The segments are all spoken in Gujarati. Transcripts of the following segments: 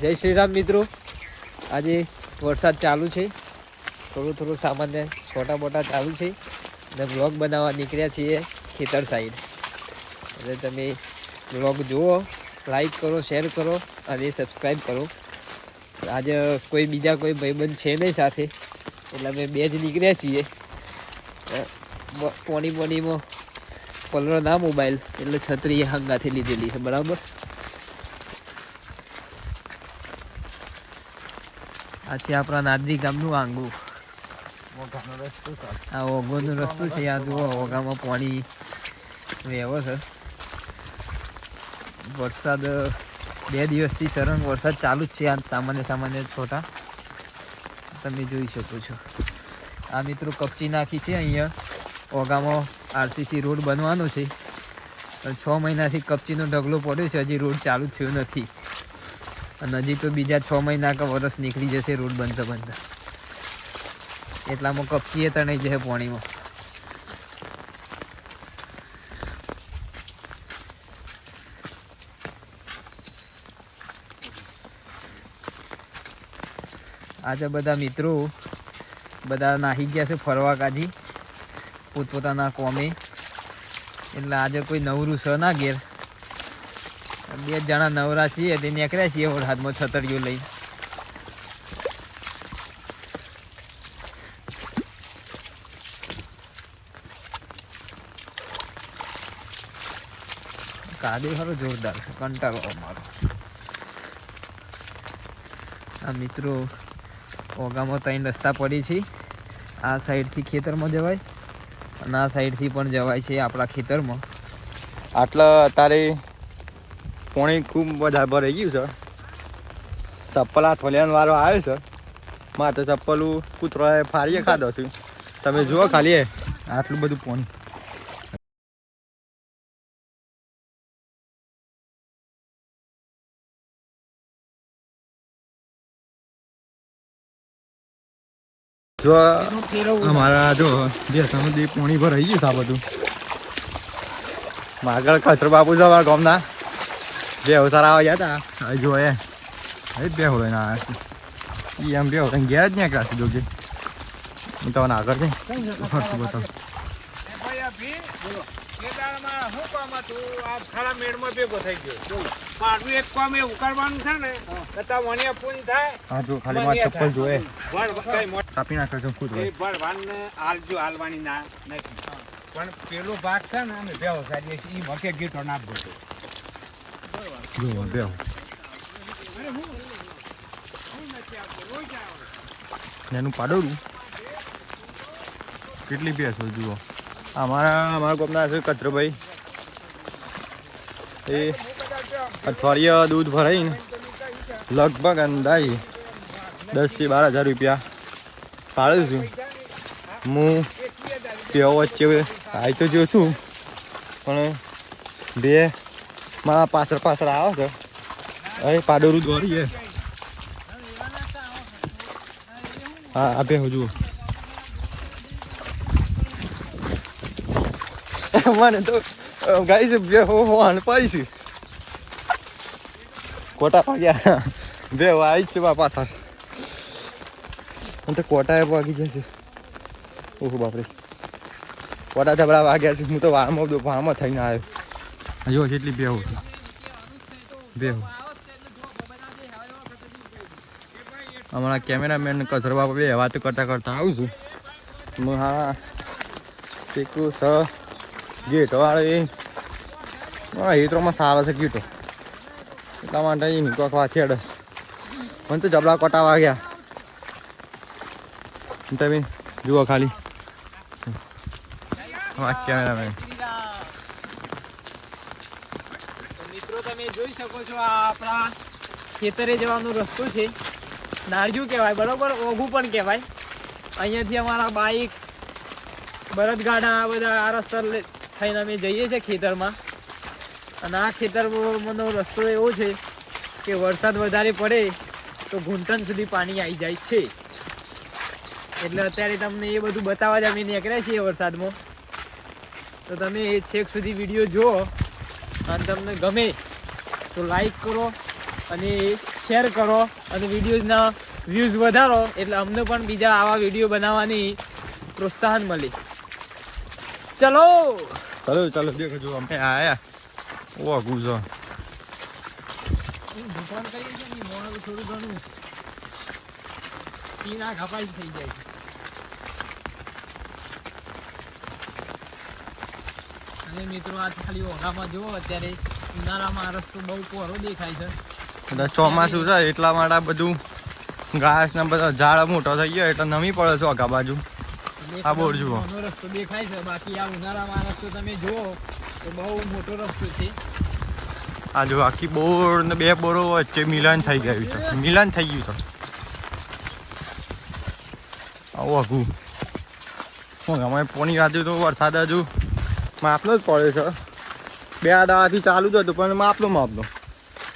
જય શ્રી રામ મિત્રો. આજે વરસાદ ચાલુ છે. થોડું થોડું સામાન્ય છોટા મોટા ચાલુ છે. અને બ્લોગ બનાવવા નીકળ્યા છીએ ખેતર સાઈડ એટલે તમે બ્લોગ જુઓ લાઈક કરો શેર કરો અને સબસ્ક્રાઈબ કરો. આજે કોઈ બીજા કોઈ ભાઈબંધ છે નહીં સાથે. એટલે અમે બે જ નીકળ્યા છીએ. પોણી પોણીમાં પલરો ના મોબાઈલ એટલે છત્રી હંગાથી લીધેલી છે. બરાબર? આ છે આપણા નાદરી ગામનું આંગુ આ ઓગોનો રસ્તો છે, આ જુઓ, ઓગામાં પાણી વહેવો છે. વરસાદ, બે દિવસથી સરંગ વરસાદ ચાલુ જ છે આ સામાન્ય સામાન્ય છોટા. તમે જોઈ શકો છો. આ મિત્રો કપચી નાખી છે અહીંયા. ઓગામાં આરસીસી રોડ બનવાનો છે. છ મહિનાથી કપચીનો ઢગલો પડ્યો છે, હજી રોડ ચાલુ થયો નથી. અને હજી તો બીજા છ મહિના કે વરસ નીકળી જશે રોડ બનતા બનતા એટલામાં કપચીએ તણાઈ જશે પાણીમાં. આજે બધા મિત્રો બધા નાહી ગયા છે ફરવા કાજી. પોતપોતાના કોમે. એટલે આજે કોઈ નવરું છે ના ઘેર. બે જણા નવરા છીએ તે નીકળ્યા છીએ હાથમાં છતરીઓ લઈ કાદી ખરો જોરદાર છે, કંટાળો અમારો. આ મિત્રો ઓગામાં ત્રણ રસ્તા પડી છે. આ સાઈડથી ખેતરમાં જવાય અને આ સાઈડથી પણ જવાય છે આપણા ખેતરમાં. આટલા અત્યારે પોણી ખૂબ બધા ભરાઈ ગયું છે. ચપ્પલ આ થોલિયાનો વાળો આવ્યો છે. માટે ચપ્પલ કૂતરોએ ફાડીએ ખાધો છે. તમે જુઓ ખાલી આટલું બધું પોણી. જો અમારા જો બે સમુદ્રી પોણી ભરાઈ ગયું છે આ બધું. માગળ ખચર બાપુ અમારા ગામના. બે સારા આવ્યા હતા હવે જો એ. બે હોય ના આવ્યા ઈ એમ બે હોય ઘેર જ ત્યાં ક્લાસી જોજે હું તમને આગળ જઈ. ફરતું બતાવું. છે નાખે છે એ પણ પેલો ભાગ છે ને અમે બેહો સાડીએ છીએ. ઈ મકે ગીટો નાખવો છે જો બે એનું પાડોરું કેટલી ભેંસો જુઓ. અમારા અમારા ગામના છે કચરભાઈ એ અઠવાડિયા દૂધ ભરાઈને લગભગ અંદાજે દસથી બાર હજાર રૂપિયા પાડું છું. હું તેઓ વચ્ચે આવી તો જોઉં છું પણ બે માં પાછળ પાછળ આવે છે અરે પાડોરું દોરી હા આપે હજુ મને તો ગાઈ છે હો પડી છે કોટા પાગ્યા બે જ છે બા પાછળ હું તો કોટા વાગી છે ઓહો બાપરે કોટા જબડા વાગ્યા છે હું તો વારમાં વારમાં થઈને આવ્યો જો કેટલી બેહો છે. બેહો. અમારા કેમેરામેન કચરવા બે વાત કરતાં કરતાં આવું છું. હું ટેકું સ ગેટ વાળો. એ મારા હિત્રોમાં સારા છે ગીટો. એટલા માટે એ કોક વાંચી અડસ મને તો જબડા કટાવા ગયા તમે જુઓ ખાલી. કેમેરામેન તો મિત્રો તમે જોઈ શકો છો આ આપણા ખેતરે જવાનો રસ્તો છે. નાળિયું કહેવાય, બરાબર? ઓઘું પણ કહેવાય. અહીંયાથી અમારા બાઈક બળદગાડા આ બધા આ રસ્તા થઈને અમે જઈએ છીએ ખેતરમાં. અને આ ખેતરનો રસ્તો એવો છે કે વરસાદ વધારે પડે તો ઘૂંટણ સુધી પાણી આવી જાય છે. એટલે અત્યારે તમને એ બધું બતાવવા જ અમે નીકળ્યા છીએ વરસાદમાં. તો તમે એ છેક સુધી વીડિયો જુઓ અને તમને ગમે તો લાઈક કરો અને શેર કરો અને વિડીયોઝના વ્યૂઝ વધારો. એટલે અમને પણ બીજા આવા વીડિયો બનાવવાની પ્રોત્સાહન મળે. ચલો! ચાલો ચાલો દેખો જો અમે આયા. ઓ ગુજો. દુકાન કરીએ છીએ ને થોડું ઘણું સીના ખપાઈ થઈ જાય અને મિત્રો આ ખાલી ઓઘામાં જુઓ અત્યારે ઉનાળામાં રસ્તો બહુ પોરો દેખાય છે. એટલે ચોમાસું છે એટલા માટે બધું ઘાસ ને બધા ઝાડ મોટો થઈ ગયો એટલે નમી પડે છે આખા બાજુ. આ બોર જુઓ. રસ્તો દેખાય છે. બાકી આ ઉનાળામાં રસ્તો તમે જુઓ તો બહુ મોટો રસ્તો છે. આ જો આખી બોર ને બે બોરો વચ્ચે મિલન થઈ ગયું છે. મિલન થઈ ગયું છે. આવું આખું. શું અમારે પોણી વાંચ્યું તો વરસાદ હજુ માપનો જ પડે છે. બે દાવાથી ચાલુ જ હતું પણ માપનો માપનો.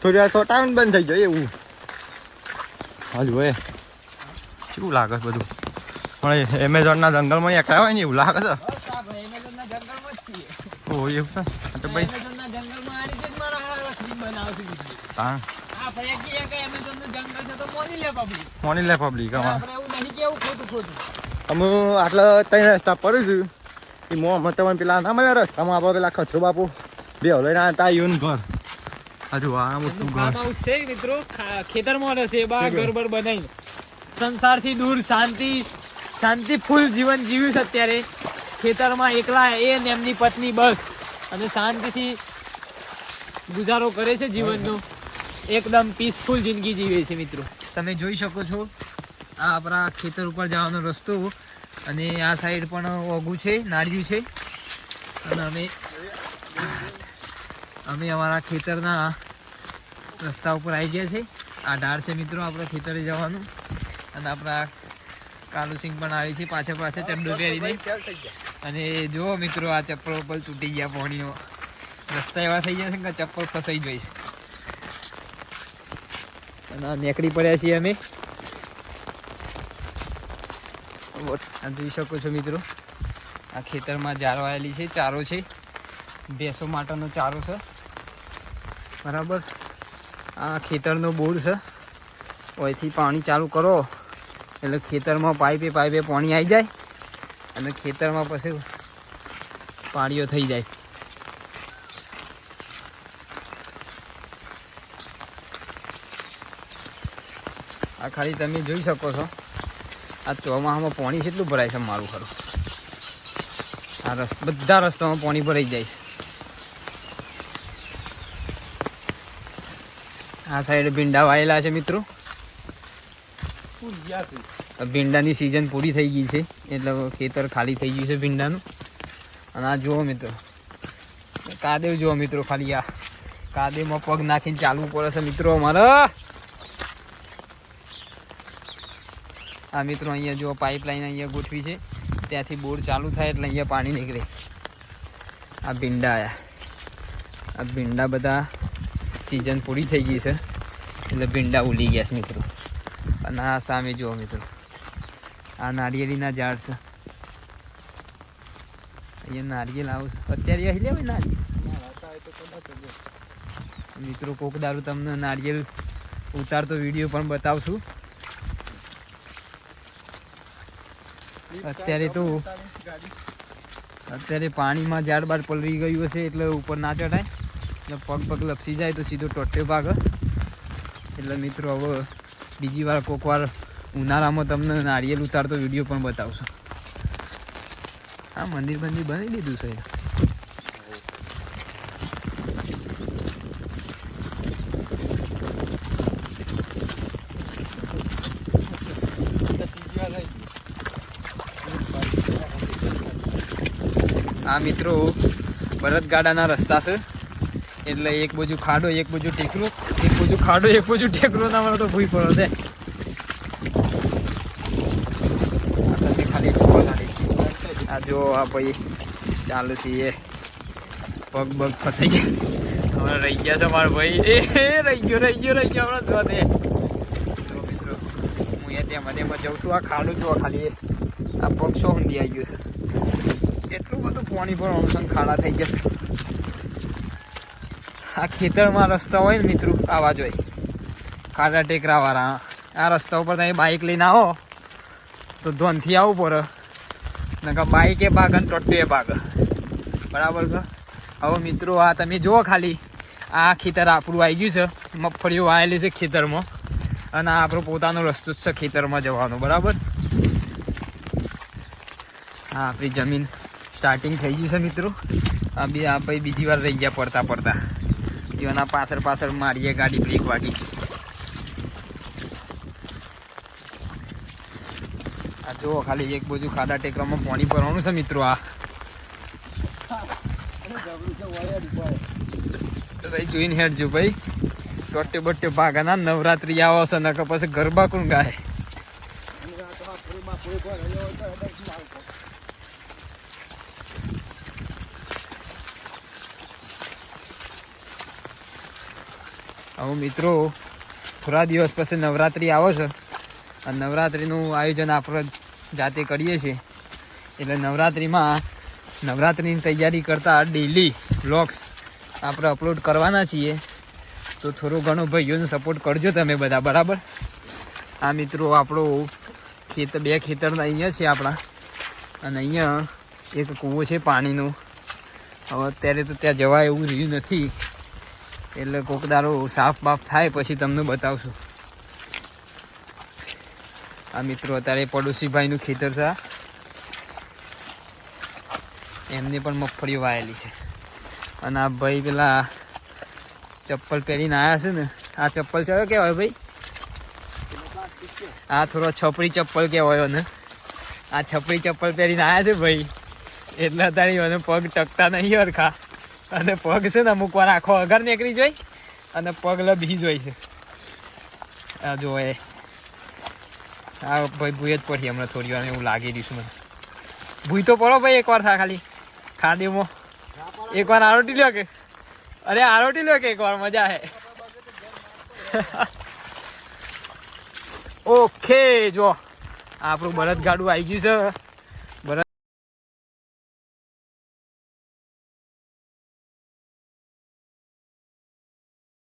થોડી વાર છોટા બંધ થઈ જાય એવું. હજુ એ કેવું લાગે છે બધું? પણ એમેઝોનના જંગલમાં એકલા હોય ને એવું લાગે છે? ઓ એવું છે? તો ભાઈ હા. મોની લે પબ્લિક અમે આટલા ત્રણ રસ્તા પડ્યું છું એ મો અમે તમને પેલા ના મળ્યા રસ્તામાં? આપણે પેલા ખતરો બાપુ બે લઈને આવતા આવ્યું ને ઘર. હજુ આ મોટું ઘર. છે મિત્રો ખેતરમાં રહેશે બા ઘર બર બનાવીને સંસારથી દૂર શાંતિ શાંતિ ફૂલ જીવન જીવ્યું છે અત્યારે. ખેતરમાં એકલા એ ને એમની પત્ની બસ. અને શાંતિથી ગુજારો કરે છે જીવનનો. એકદમ પીસફુલ જિંદગી જીવે છે મિત્રો. તમે જોઈ શકો છો આ આપણા ખેતર ઉપર જવાનો રસ્તો. અને આ સાઈડ પણ ઓગું છે નાળિયું છે. અને અમે અમે અમારા ખેતરના રસ્તા ઉપર આવી ગયા છે આ ઢાળ છે મિત્રો, આપણે ખેતરે જવાનું. અને આપણા કાલુસિંહ પણ આવી છે પાછળ પાછળ ચડ્ડો પહેરીને. અને જુઓ મિત્રો, આ ચપ્પલ ઉપર તૂટી ગયા પાણીઓ. રસ્તા એવા થઈ ગયા છે કે ચપ્પલ ફસાઈ જાય છે. અને નીકળી પડ્યા છીએ અમે. જોઈ શકો છો મિત્રો, આ ખેતરમાં જાળવાયેલી છે, ચારો છે. ભેંસો માટેનો ચારો છે. બરાબર. આ ખેતરનો બોર છે. અહીંથી પાણી ચાલુ કરો. એટલે ખેતરમાં પાઇપે પાઇપે પાણી આવી જાય અને ખેતરમાં પછી પાણીઓ થઈ જાય. આ ખાલી તમે જોઈ શકો છો. આ ચોમાસામાં પાણી કેટલું ભરાય છે મારું ખરું. આ રસ, બધા રસ્તામાં પાણી ભરાઈ જાય છે. આ સાઈડ ભીંડા વાયેલા છે મિત્રો. ભીંડાની સિઝન પૂરી થઈ ગઈ છે. એટલે ખેતર ખાલી થઈ ગયું છે ભીંડાનું. અને આ જુઓ મિત્રો. કાદેવ જુઓ મિત્રો ખાલી આ. કાદેવમાં પગ નાખીને ચાલવું પડે છે મિત્રો અમારે. આ મિત્રો અહીંયા જુઓ પાઇપલાઇન અહીંયા ગોઠવી છે. ત્યાંથી બોર ચાલુ થાય એટલે અહીંયા પાણી નીકળે. આ ભીંડા આવ્યા આ ભીંડા બધા સિઝન પૂરી થઈ ગઈ છે. એટલે ભીંડા ઉલી ગયા છે મિત્રો. અને આ સામે જુઓ મિત્રો. આ નારિયેળીના ઝાડ છે. અહીંયા નારિયેલ આવું છે. અત્યારે અહીં લેવાય નારિયેલ મિત્રો, કોક દારૂ તમને નારિયેલ ઉતારતો વીડિયો પણ બતાવશું. અત્યારે તો અત્યારે પાણીમાં ઝાડ બાર પલળી ગયું હશે એટલે ઉપર ના ચડાય એટલે પગ પગ લપસી જાય તો સીધો ટોટ્યો ભાગ. એટલે મિત્રો, હવે બીજી વાર કોક વાર ઉનાળામાં તમને નારિયેલ ઉતારતો વીડિયો પણ બતાવશું. હા મંદિર બંદિર બની દીધું છે. આ મિત્રો, ભરતગાડાના રસ્તા છે. એટલે એક બાજુ ખાડો, એક બાજુ ટેકરો, એક બાજુ ખાડો, એક બાજુ ટેકરો ના મળે તો ભૂઈ પડો દે. આ જો આ ભાઈ ચાલુ છીએ પગ બગ ફસાઈ ગયા હમણાં રહી ગયા છે મારો ભાઈ. એ રહી ગયો રહી ગયો રહી ગયો, હમણાં જો તે મિત્રો, હું અહીંયા મને એમાં જઉં છું. આ ખાડું જો ખાલી. આ પગ સો ઊંડી આવી ગયો છે. એટલું બધું પાણી પણ છે ખાડા થઈ ગયા આ ખેતરમાં રસ્તા હોય ને મિત્રો, આવા જોઈ ખાડા ટેકરાવાળા. આ રસ્તા ઉપર તમે બાઇક લઈને આવો, તો ધોનથી આવવું પડે. નકા બાઇક એ ભાગ અને ટોટો એ ભાગ. બરાબર કે હવે મિત્રો, આ તમે જુઓ ખાલી. આ ખેતર આપણું આવી ગયું છે. મગફળીઓ વાયેલી છે ખેતરમાં. અને આ આપણો પોતાનો રસ્તો જ છે ખેતરમાં જવાનો. બરાબર? હા આપણી જમીન સ્ટાર્ટિંગ થઈ ગઈ છે મિત્રો. આ બી, આ ભાઈ બીજી વાર રહી ગયા પડતા પડતા એના પાછળ પાછળ મારીએ ગાડી બ્રેક વાગી આ જુઓ, ખાલી એક બાજુ ખાડા ટેકરામાં પાણી ભરવાનું છે મિત્રો આ. જોઈને હેડજો ભાઈ. ટોટે બટ્ટે ભાગાના નવરાત્રી આવો છે, નકર પછી ગરબા કોણ ગાય? હવે મિત્રો, થોડા દિવસ પછી નવરાત્રિ આવે છે. અને નવરાત્રિનું આયોજન આપણે જાતે કરીએ છીએ. એટલે નવરાત્રિમાં, નવરાત્રિની તૈયારી કરતાં ડેલી વ્લોગ્સ આપણે અપલોડ કરવાના છીએ. તો થોડું ઘણું ભાઈઓને સપોર્ટ કરજો તમે બધા, બરાબર? આ મિત્રો આપણો ખેતર બે ખેતરના અહીંયા છે આપણા. અને અહીંયા એક કૂવો છે પાણીનો. હવે અત્યારે તો ત્યાં જવાય એવું રહ્યું નથી. એટલે કોક દારો સાફ બાફ થાય, પછી તમને બતાવશું. આ મિત્રો અત્યારે પડોશીભાઈનું ખેતર છે. એમને પણ મગફળીઓ વાયેલી છે. અને આ ભાઈ પેલા ચપ્પલ પહેરીને આવ્યા છે ને, આ ચપ્પલ છે કહેવાય ભાઈ? આ થોડો છપરી ચપ્પલ કહેવાય ને. આ છપરી ચપ્પલ પહેરીને આવ્યા છે ભાઈ. એટલે અત્યારે પગ ટકતા નહીં હરખા. અને પગ છે ને અમુક વાર આખો અગર નીકળી જોઈ અને પગ લભી જોઈ છે. આ જો એ. આ ભાઈ ભૂય જ પડી હમણાં થોડી વાર, એવું લાગી દઈશું મને. ભૂઈ તો પડો ભાઈ એકવાર થા ખાલી. ખાડીમાં. એકવાર આરોટી લ્યો કે. અરે આરોટી લ્યો કે એકવાર, મજા હે ઓકે, જો. આપણું બળદ ગાડું આવી ગયું છે.